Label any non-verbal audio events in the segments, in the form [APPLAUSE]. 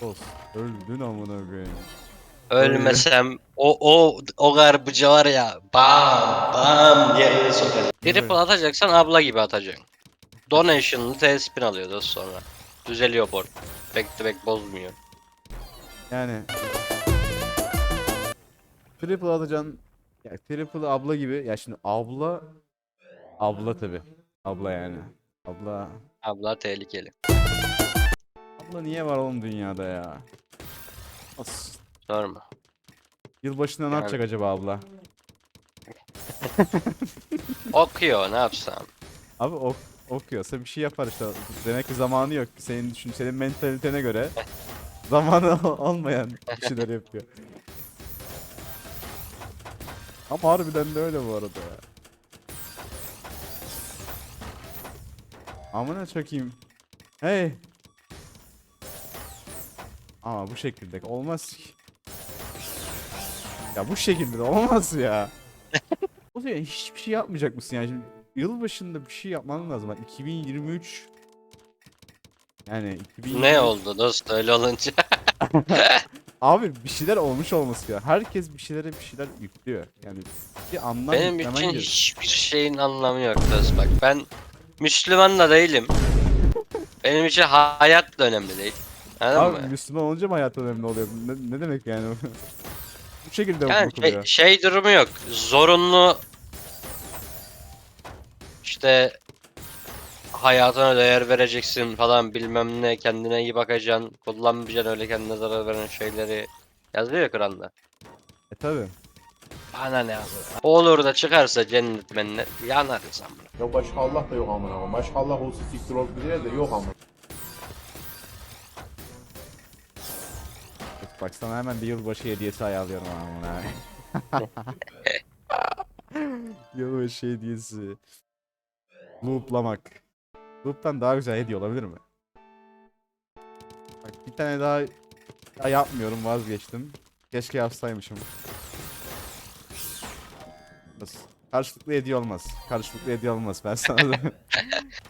Dost öldün amına koyayım. Ölmesem o o o garbıcı var ya bam bam diye sokacak. Triple atacaksan abla gibi atacaksın. Donation'lı T-spin alıyordu sonra. Düzeliyor board. Back to back bozmuyor. Yani Triple atacaksın. Ya triple abla gibi. Ya şimdi abla abla tabi. Abla yani. Abla Abla tehlikeli. Abla niye var oğlum dünyada ya? As. Sorma. Yılbaşında ne Yani- yapacak acaba abla? [LAUGHS] Okuyor ne yapsam. Abi ok okuyorsa bir şey yapar işte. Demek ki zamanı yok. Senin düşün, senin mentalitene göre [LAUGHS] zamanı olmayan bir şeyler yapıyor. Ama harbiden de öyle bu arada ya. Amına çakayım. Hey. Ama bu şekilde olmaz ki. Ya bu şekilde de olmaz ya. [LAUGHS] O zaman hiçbir şey yapmayacak mısın yani şimdi yılbaşında bir şey yapman lazım. Bak 2023 yani 2023 Ne oldu dost öyle olunca? [LAUGHS] Abi bir şeyler olmuş olması ya. Herkes bir şeylere bir şeyler yüklüyor. Yani bir anlam Benim için gerekiyor. hiçbir şeyin anlamı yok dost bak. Ben Müslüman da değilim. [LAUGHS] Benim için hayat da önemli değil. Anladın Abi mı? Müslüman olunca mı hayat önemli oluyor? Ne, ne demek yani? [LAUGHS] bu şekilde Yani bakılıyor. şey, şey durumu yok. Zorunlu işte hayatına değer vereceksin falan bilmem ne kendine iyi bakacaksın kullanmayacaksın öyle kendine zarar veren şeyleri yazıyor ya Kur'an'da. E tabi. Bana ne abi? Olur da çıkarsa cennet mennet yanarız amına. Ya başka Allah da yok amına koyayım. Başka Allah olsa siktir olup gider de yok amına. Bak sana hemen bir yılbaşı hediyesi ayarlıyorum amına. [LAUGHS] yılbaşı hediyesi. Looplamak. Loop'tan daha güzel hediye olabilir mi? Bak bir tane daha, daha yapmıyorum vazgeçtim. Keşke yapsaymışım. Nasıl? Karşılıklı hediye olmaz. Karşılıklı hediye olmaz ben sana da. [LAUGHS] [LAUGHS]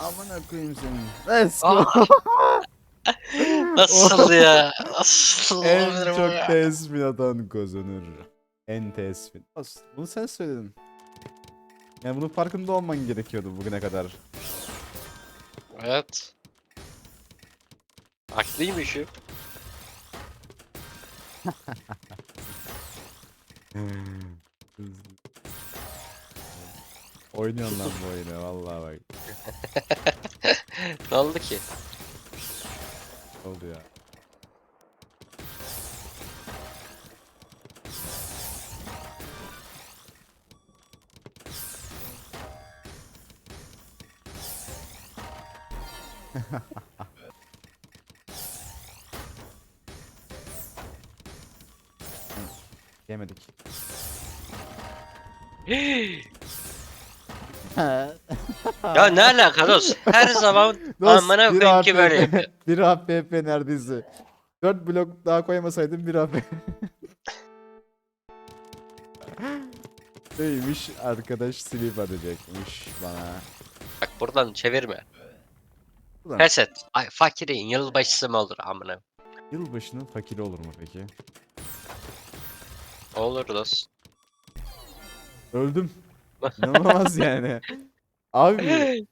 Aman koyayım seni. Let's go. [LAUGHS] Nasıl ya? Nasıl en olabilir bu çok ya? tespin atan kazanır. En tespin. As- Bunu sen söyledin. Yani bunun farkında olman gerekiyordu bugüne kadar. Evet. Haklıymışım. [LAUGHS] Oynuyorsun lan bu oyunu vallahi bak. Ne oldu ki? Oldu ya. Yemedik. [LAUGHS] [LAUGHS] ya ne alaka dost? Her zaman [LAUGHS] Dost, amına bir koyayım ki APP böyle yapıyor. [LAUGHS] bir APP neredeyse. 4 blok daha koymasaydım bir APP. Neymiş arkadaş slip atacakmış bana. Bak buradan çevirme. Ulan, Pes et. Ay fakirin yılbaşısı mı olur amına? Yılbaşının fakiri olur mu peki? Olur dost. Öldüm. İnanılmaz yani. Abi?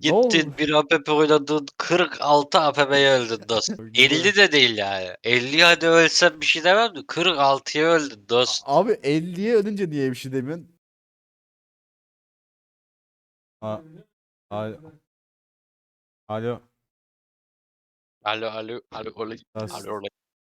Gittin bir APP oynadın 46 APP'ye öldün dost. Güzel. 50 de değil yani. 50 hadi ölsem bir şey demem de 46'ya öldün dost. abi 50'ye ölünce niye bir şey demiyorsun? A Alo. Alo. Alo alo alo alo alo.